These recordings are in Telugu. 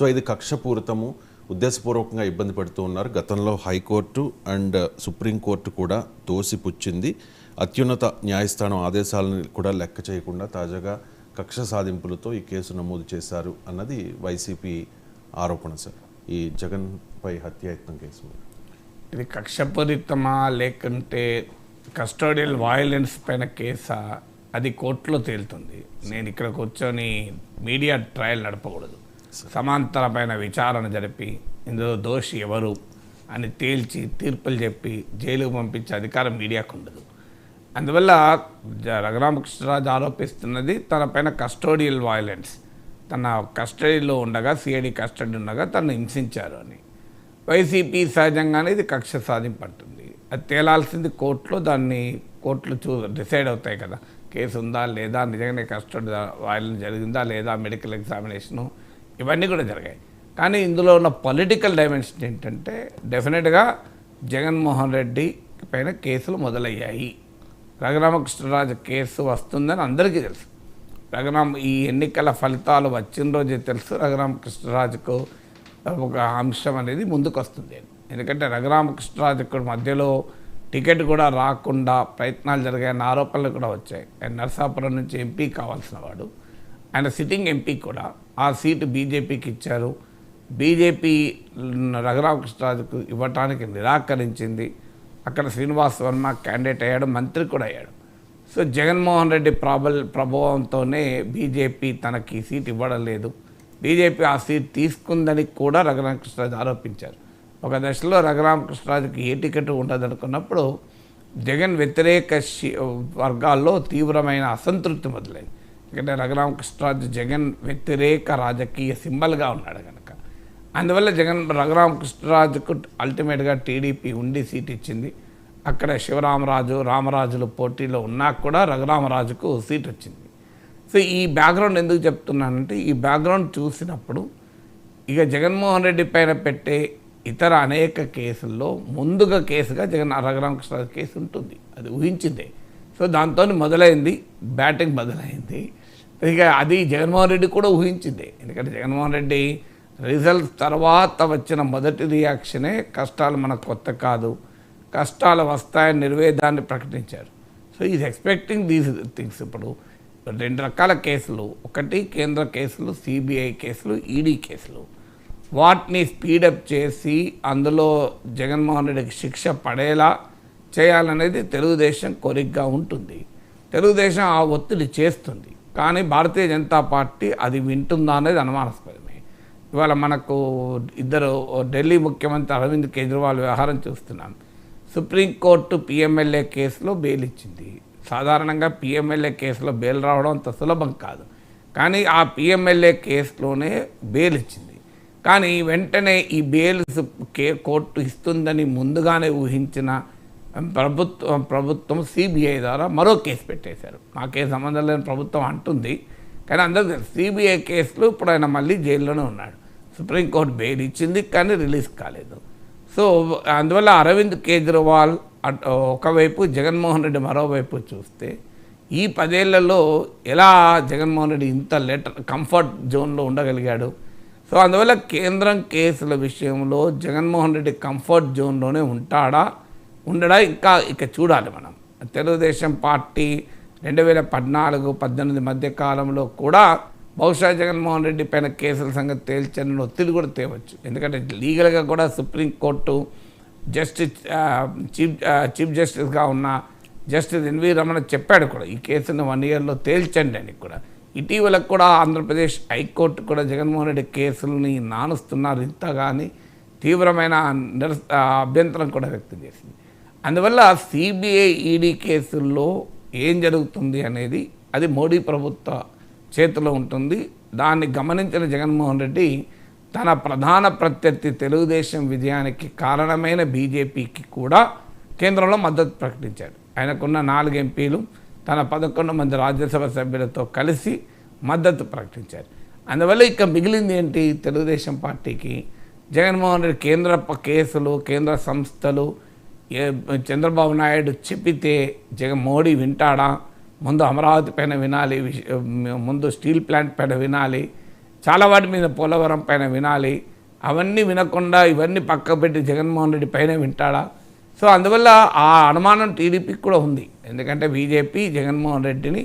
సో ఇది కక్షపూరితము ఉద్దేశపూర్వకంగా ఇబ్బంది పెడుతూ ఉన్నారు. గతంలో హైకోర్టు అండ్ సుప్రీంకోర్టు కూడా తోసిపుచ్చింది. అత్యున్నత న్యాయస్థానం ఆదేశాలను కూడా లెక్క చేయకుండా తాజాగా కక్ష సాధింపులతో ఈ కేసు నమోదు చేశారు అన్నది వైసీపీ ఆరోపణ సార్. ఈ జగన్ పై హత్యాయత్నం కేసు ఇది కక్షపూరితమా లేకుంటే కస్టోడియల్ వయలెన్స్ పైన కేసా? అది కోర్టులో తేలుతుంది. నేను ఇక్కడ కూర్చొని మీడియా ట్రయల్ నడపకూడదు. సమాంతరమైన విచారణ జరిపి ఇందులో దోషి ఎవరు అని తేల్చి తీర్పులు చెప్పి జైలుకు పంపించే అధికారం మీడియాకు ఉండదు. అందువల్ల జ- రఘురామకృష్ణరాజు ఆరోపిస్తున్నది తన పైన కస్టోడియల్ వయలెన్స్ తన కస్టడీలో ఉండగా సిఐడి కస్టడీ ఉండగా తను హింసించారు అని. వైసీపీ సహజంగానే ఇది కక్ష సాధింపడుతుంది అది తేలాల్సింది కోర్టులో దాన్ని కోర్టులు చూ డిసైడ్ అవుతాయి కదా. కేసు ఉందా లేదా? నిజంగానే కస్టడీ వాయిలెన్స్ జరిగిందా లేదా? మెడికల్ ఎగ్జామినేషను ఇవన్నీ కూడా జరిగాయి. కానీ ఇందులో ఉన్న పొలిటికల్ డైమెన్షన్ ఏంటంటే డెఫినెట్గా జగన్మోహన్ రెడ్డి పైన కేసులు మొదలయ్యాయి. రఘురామకృష్ణరాజు కేసు వస్తుందని అందరికీ తెలుసు. రఘురామ్ ఈ ఎన్నికల ఫలితాలు వచ్చిన రోజే తెలుసు రఘురామకృష్ణరాజుకు ఒక అంశం అనేది ముందుకు వస్తుంది ఎందుకంటే రఘురామకృష్ణరాజుకు మధ్యలో టికెట్ కూడా రాకుండా ప్రయత్నాలు జరిగాయన్న ఆరోపణలు కూడా వచ్చాయి. నరసాపురం నుంచి ఎంపీ కావాల్సిన వాడు. ఆయన సిట్టింగ్ ఎంపీ కూడా ఆ సీటు బీజేపీకి ఇచ్చారు. బీజేపీ రఘురామకృష్ణరాజుకు ఇవ్వటానికి నిరాకరించింది. అక్కడ శ్రీనివాస్ వర్మ క్యాండిడేట్ అయ్యాడు మంత్రి కూడా అయ్యాడు. సో జగన్మోహన్ రెడ్డి ప్రాబల్ ప్రభావంతోనే బీజేపీ తనకి సీట్ ఇవ్వడం లేదు. బీజేపీ ఆ సీట్ తీసుకుందని కూడా రఘురామకృష్ణరాజు ఆరోపించారు. ఒక దశలో రఘురామకృష్ణరాజుకి ఏ టికెట్ ఉండదనుకున్నప్పుడు జగన్ వ్యతిరేక శి- వర్గాల్లో తీవ్రమైన అసంతృప్తి మొదలైంది. ఎందుకంటే రఘురామకృష్ణరాజు జగన్ వ్యతిరేక రాజకీయ సింబల్గా ఉన్నాడు కనుక అందువల్ల జగన్ రఘురామకృష్ణరాజుకు అల్టిమేట్గా టీడీపీ ఉండి సీట్ ఇచ్చింది. అక్కడ శివరామరాజు రామరాజులు పోటీలో ఉన్నా కూడా రఘురామరాజుకు సీట్ వచ్చింది. సో ఈ బ్యాక్గ్రౌండ్ ఎందుకు చెప్తున్నానంటే ఈ బ్యాక్గ్రౌండ్ చూసినప్పుడు ఇక జగన్మోహన్ రెడ్డి పైన పెట్టే ఇతర అనేక కేసుల్లో ముందుగా కేసుగా జగన్ రఘురామకృష్ణరాజు కేసు ఉంటుంది. అది ఊహించిందే. సో దాంతో మొదలైంది బ్యాటింగ్ మొదలైంది. ఇక అది జగన్మోహన్ రెడ్డి కూడా ఊహించింది. ఎందుకంటే జగన్మోహన్ రెడ్డి రిజల్ట్ తర్వాత వచ్చిన మొదటి రియాక్షనే కష్టాలు మనకు కొత్త కాదు. కష్టాలు వస్తాయని నిర్వేదాన్ని ప్రకటించారు. So is expecting these things ఇప్పుడు. రెండు రకాల కేసులు. ఒకటి కేంద్ర కేసులు సిబిఐ కేసులు ఈడీ కేసులు. వాటిని స్పీడప్ చేసి అందులో జగన్మోహన్ రెడ్డికి శిక్ష పడేలా చేయాలనేది తెలుగుదేశం కోరికగా ఉంటుంది. తెలుగుదేశం ఆ ఒత్తిడి చేస్తుంది. కానీ భారతీయ జనతా పార్టీ అది వింటుందా అనేది అనుమానాస్పదమే. ఇవాళ మనకు ఇద్దరు ఢిల్లీ ముఖ్యమంత్రి అరవింద్ కేజ్రీవాల్ వ్యవహారం చూస్తున్నాం. సుప్రీంకోర్టు పిఎంఎల్ఏ కేసులో బెయిల్ ఇచ్చింది. సాధారణంగా పిఎంఎల్ఏ కేసులో బెయిల్ రావడం అంత సులభం కాదు. కానీ ఆ పిఎంఎల్ఏ కేసులోనే బెయిల్ ఇచ్చింది. కానీ వెంటనే ఈ బెయిల్ కే కోర్టు ఇస్తుందని ముందుగానే ఊహించిన ప్రభుత్వం ప్రభుత్వం సిబిఐ ద్వారా మరో కేసు పెట్టేశారు. మాకే సంబంధం లేని ప్రభుత్వం అంటుంది. కానీ అందరికీ తెలుసు సిబిఐ కేసులు ఇప్పుడు ఆయన మళ్ళీ జైల్లోనే ఉన్నాడు. సుప్రీంకోర్టు బెయిల్ ఇచ్చింది కానీ రిలీజ్ కాలేదు. సో అందువల్ల అరవింద్ కేజ్రీవాల్ అట్- ఒకవైపు జగన్మోహన్ రెడ్డి మరోవైపు చూస్తే ఈ పదేళ్ళలో ఎలా జగన్మోహన్ రెడ్డి ఇంత లెటర్ కంఫర్ట్ జోన్లో ఉండగలిగాడు? సో అందువల్ల కేంద్రం కేసుల విషయంలో జగన్మోహన్ రెడ్డి కంఫర్ట్ జోన్లోనే ఉంటాడా? ఉండడా? ఇంకా ఇక చూడాలి మనం. తెలుగుదేశం పార్టీ రెండు వేల పద్నాలుగు పద్దెనిమిది మధ్య కాలంలో కూడా బహుశా జగన్మోహన్ రెడ్డి పైన కేసుల సంగతి తేల్చని ఒత్తిడి కూడా తేవచ్చు. ఎందుకంటే లీగల్గా కూడా supreme court justice chief chief జస్టిస్గా ఉన్న జస్టిస్ ఎన్వి రమణ చెప్పాడు కూడా ఈ కేసును వన్ ఇయర్లో తేల్చండి అని కూడా. ఇటీవల కూడా ఆంధ్రప్రదేశ్ హైకోర్టు కూడా జగన్మోహన్ రెడ్డి కేసులని నానుస్తున్నారు ఇంత కానీ తీవ్రమైన నిరస అభ్యంతరం కూడా వ్యక్తం చేసింది. అందువల్ల సిబిఐ ఈడీ కేసుల్లో ఏం జరుగుతుంది అనేది అది మోడీ ప్రభుత్వ చేతిలో ఉంటుంది. దాన్ని గమనించిన జగన్మోహన్ రెడ్డి తన ప్రధాన ప్రత్యర్థి తెలుగుదేశం విజయానికి కారణమైన బీజేపీకి కూడా కేంద్రంలో మద్దతు ప్రకటించాడు. ఆయనకున్న నాలుగు ఎంపీలు తన పదకొండు మంది రాజ్యసభ సభ్యులతో కలిసి మద్దతు ప్రకటించారు. అందువల్ల ఇక మిగిలింది ఏంటి? తెలుగుదేశం పార్టీకి జగన్మోహన్ రెడ్డి కేంద్ర కేసులు కేంద్ర సంస్థలు చంద్రబాబు నాయుడు చెప్పితే జగన్ మోడీ వింటాడా? ముందు అమరావతి పైన వినాలి ముందు స్టీల్ ప్లాంట్ పైన వినాలి చాలా వాటి మీద పోలవరం పైన వినాలి. అవన్నీ వినకుండా ఇవన్నీ పక్క పెట్టి జగన్మోహన్ రెడ్డి పైన వింటాడా? సో అందువల్ల ఆ అనుమానం టీడీపీకి కూడా ఉంది. ఎందుకంటే బీజేపీ జగన్మోహన్ రెడ్డిని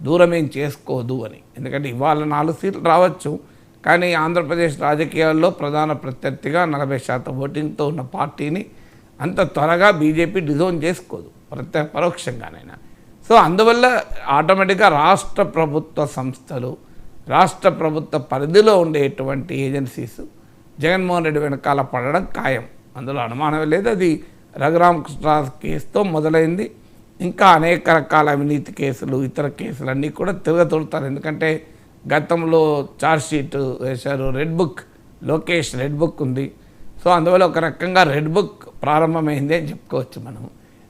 దూరం ఏం చేసుకోదు అని. ఎందుకంటే ఇవాళ నాలుగు సీట్లు రావచ్చు. కానీ ఆంధ్రప్రదేశ్ రాజకీయాల్లో ప్రధాన ప్రత్యర్థిగా నలభై శాతం ఓటింగ్తో ఉన్న పార్టీని అంత త్వరగా బీజేపీ డిజోన్ చేసుకోదు ప్రత్య పరోక్షంగానైనా. సో అందువల్ల ఆటోమేటిక్గా రాష్ట్ర ప్రభుత్వ సంస్థలు రాష్ట్ర ప్రభుత్వ పరిధిలో ఉండేటువంటి ఏజెన్సీస్ జగన్మోహన్ రెడ్డి వెనకాల పడడం ఖాయం. అందులో అనుమానం లేదు. అది రఘురామకృష్ణరాజు కేసుతో మొదలైంది. ఇంకా అనేక రకాల అవినీతి కేసులు ఇతర కేసులన్నీ కూడా తిరగతోడతారు. ఎందుకంటే గతంలో షీట్ వేశారు red book Lokesh red book ఉంది. సో అందువల్ల ఒక రకంగా రెడ్ బుక్ ప్రారంభమైంది అని చెప్పుకోవచ్చు మనం.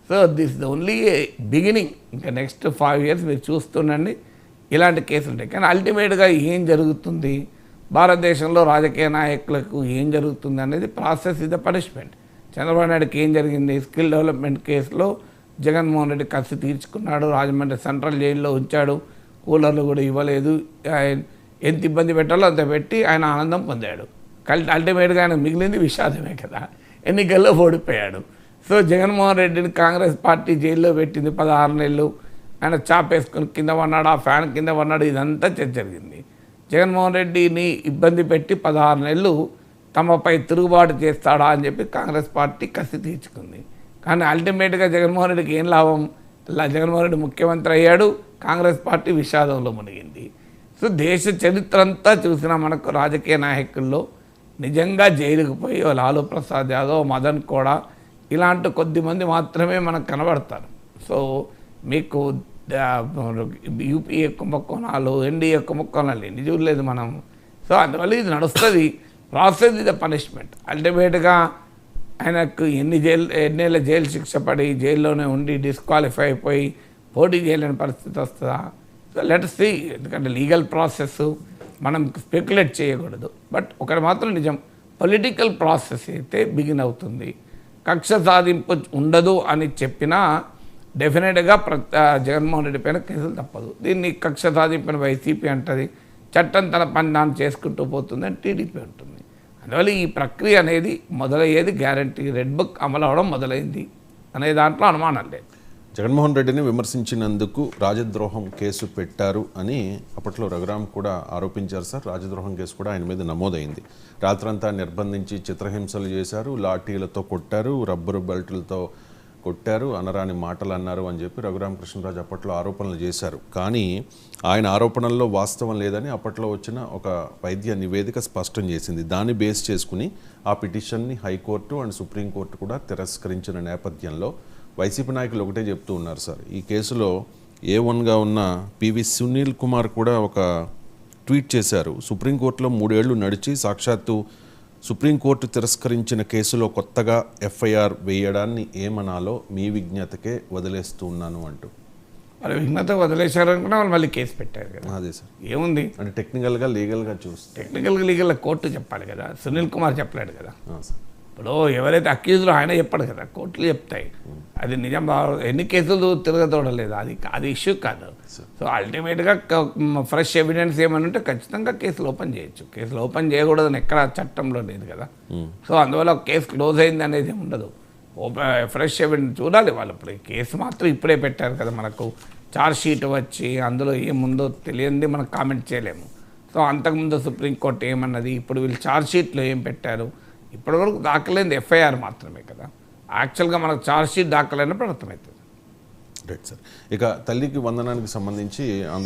So this the only beginning. ఇంకా నెక్స్ట్ ఫైవ్ ఇయర్స్ మీరు చూస్తుండండి ఇలాంటి కేసులు ఉంటాయి. కానీ అల్టిమేట్గా ఏం జరుగుతుంది? భారతదేశంలో రాజకీయ నాయకులకు ఏం జరుగుతుంది అనేది process is the punishment. Chandrababu నాయుడుకి ఏం జరిగింది? స్కిల్ డెవలప్మెంట్ కేసులో జగన్మోహన్ రెడ్డి కసి తీర్చుకున్నాడు. రాజమండ్రి సెంట్రల్ జైల్లో ఉంచాడు. కూలర్లు కూడా ఇవ్వలేదు. ఆయన ఎంత ఇబ్బంది పెట్టాలో అంత పెట్టి ఆయన ఆనందం పొందాడు. కల్ట్ అల్టిమేట్గా ఆయన మిగిలింది విషాదమే కదా. ఎన్నికల్లో ఓడిపోయాడు. సో జగన్మోహన్ రెడ్డిని కాంగ్రెస్ పార్టీ జైల్లో పెట్టింది పదహారు నెలలు. ఆయన చాపేసుకుని కింద పన్నాడు ఆ ఫ్యాన్ కింద పన్నాడు ఇదంతా చర్చ జరిగింది. జగన్మోహన్ రెడ్డిని ఇబ్బంది పెట్టి పదహారు నెలలు తమపై తిరుగుబాటు చేస్తాడా అని చెప్పి కాంగ్రెస్ పార్టీ కసి తీర్చుకుంది. కానీ అల్టిమేట్గా జగన్మోహన్ రెడ్డికి ఏం లాభం? ఇలా జగన్మోహన్ రెడ్డి ముఖ్యమంత్రి అయ్యాడు కాంగ్రెస్ పార్టీ విషాదంలో మునిగింది. సో దేశ చరిత్ర అంతా చూసిన మనకు రాజకీయ నాయకుల్లో నిజంగా జైలుకు పోయి లాలూ ప్రసాద్ యాదవ్ మదన్ కూడా ఇలాంటి కొద్ది మంది మాత్రమే మనకు కనబడతారు. సో మీకు యూపీఏ కుంభకోణాలు ఎన్డీఏ కుంభకోణాలు ఎన్ని చూడలేదు మనం. సో అందువల్ల ఇది నడుస్తుంది. ప్రాసెస్ ఇది పనిష్మెంట్. అల్టిమేట్గా ఆయనకు ఎన్ని జైలు ఎన్నేళ్ళ జైలు శిక్ష పడి జైల్లోనే ఉండి డిస్క్వాలిఫై అయిపోయి పోటీ చేయలేని పరిస్థితి వస్తుందా? So let see. ఎందుకంటే లీగల్ ప్రాసెస్ మనం స్పెక్యులేట్ చేయకూడదు. బట్ ఒకటి మాత్రం నిజం. పొలిటికల్ ప్రాసెస్ అయితే బిగిన్ అవుతుంది. కక్ష సాధింపు ఉండదు అని చెప్పినా డెఫినెట్గా ప్ర జగన్మోహన్ రెడ్డి పైన కేసులు తప్పదు. దీన్ని కక్ష సాధింపుని వైసీపీ అంటుంది. చట్టం తన పని దాన్ని చేసుకుంటూ పోతుందని టీడీపీ ఉంటుంది అందువల్ల ఈ ప్రక్రియ అనేది మొదలయ్యేది గ్యారంటీ రెడ్ బుక్ అమలు అవడం మొదలైంది అనే దాంట్లో అనుమానం లేదు. జగన్మోహన్ రెడ్డిని విమర్శించినందుకు రాజద్రోహం కేసు పెట్టారు అని అప్పట్లో రఘురామ్ కూడా ఆరోపించారు సార్. రాజద్రోహం కేసు కూడా ఆయన మీద నమోదైంది. రాత్రంతా నిర్బంధించి చిత్రహింసలు చేశారు లాఠీలతో కొట్టారు రబ్బరు బెల్టులతో కొట్టారు అనరాని మాటలు అన్నారు అని చెప్పి రఘురామకృష్ణరాజు అప్పట్లో ఆరోపణలు చేశారు. కానీ ఆయన ఆరోపణల్లో వాస్తవం లేదని అప్పట్లో వచ్చిన ఒక వైద్య నివేదిక స్పష్టం చేసింది. దాన్ని బేస్ చేసుకుని ఆ పిటిషన్ని హైకోర్టు అండ్ సుప్రీంకోర్టు కూడా తిరస్కరించిన నేపథ్యంలో వైసీపీ నాయకులు ఒకటే చెప్తూ ఉన్నారు సార్. ఈ కేసులో ఏ వన్గా ఉన్న పివి సునీల్ కుమార్ కూడా ఒక ట్వీట్ చేశారు. సుప్రీంకోర్టులో మూడేళ్ళు నడిచి సాక్షాత్తు సుప్రీంకోర్టు తిరస్కరించిన కేసులో కొత్తగా ఎఫ్ఐఆర్ వేయడాన్ని ఏమనాలో మీ విజ్ఞతకే వదిలేస్తూ ఉన్నాను అంటూ. మరి విఘ్నత వదిలేశారనుకున్నా వాళ్ళు మళ్ళీ కేసు పెట్టారు కదా. అదే సార్. ఏముంది? అంటే టెక్నికల్గా లీగల్గా చూస్తే. టెక్నికల్ లీగల్ కోర్టు చెప్పాలి కదా. సునీల్ కుమార్ చెప్పలేడు కదా. సార్. ఇప్పుడు ఎవరైతే అక్యూజ్లో ఆయన చెప్పాడు కదా కోర్టులు చెప్తాయి. అది నిజం ఎన్ని కేసులు తిరగతోడలేదు అది అది ఇష్యూ కాదు. సో అల్టిమేట్గా ఫ్రెష్ ఎవిడెన్స్ ఏమైనా ఉంటే ఖచ్చితంగా కేసులు ఓపెన్ చేయొచ్చు. కేసులు ఓపెన్ చేయకూడదని ఎక్కడ చట్టంలో లేదు కదా. సో అందువల్ల కేసు క్లోజ్ అయింది అనేది ఉండదు. ఓపెన్ ఫ్రెష్ ఎవిడెన్స్ చూడాలి వాళ్ళు ఇప్పుడు. కేసు మాత్రం ఇప్పుడే పెట్టారు కదా మనకు. చార్జ్ షీట్ వచ్చి అందులో ఏముందో తెలియంది మనం కామెంట్ చేయలేము. సో అంతకుముందు సుప్రీంకోర్టు ఏమన్నది? ఇప్పుడు వీళ్ళు చార్జ్ షీట్లో ఏం పెట్టారు? ఇప్పటివరకు దాఖలైంది ఎఫ్ఐఆర్ మాత్రమే కదా. యాక్చువల్గా మనకు ఛార్జ్ షీట్ దాఖలైనప్పుడు అర్థమవుతుంది. రైట్ సార్ ఇక తల్లికి వందనానికి సంబంధించి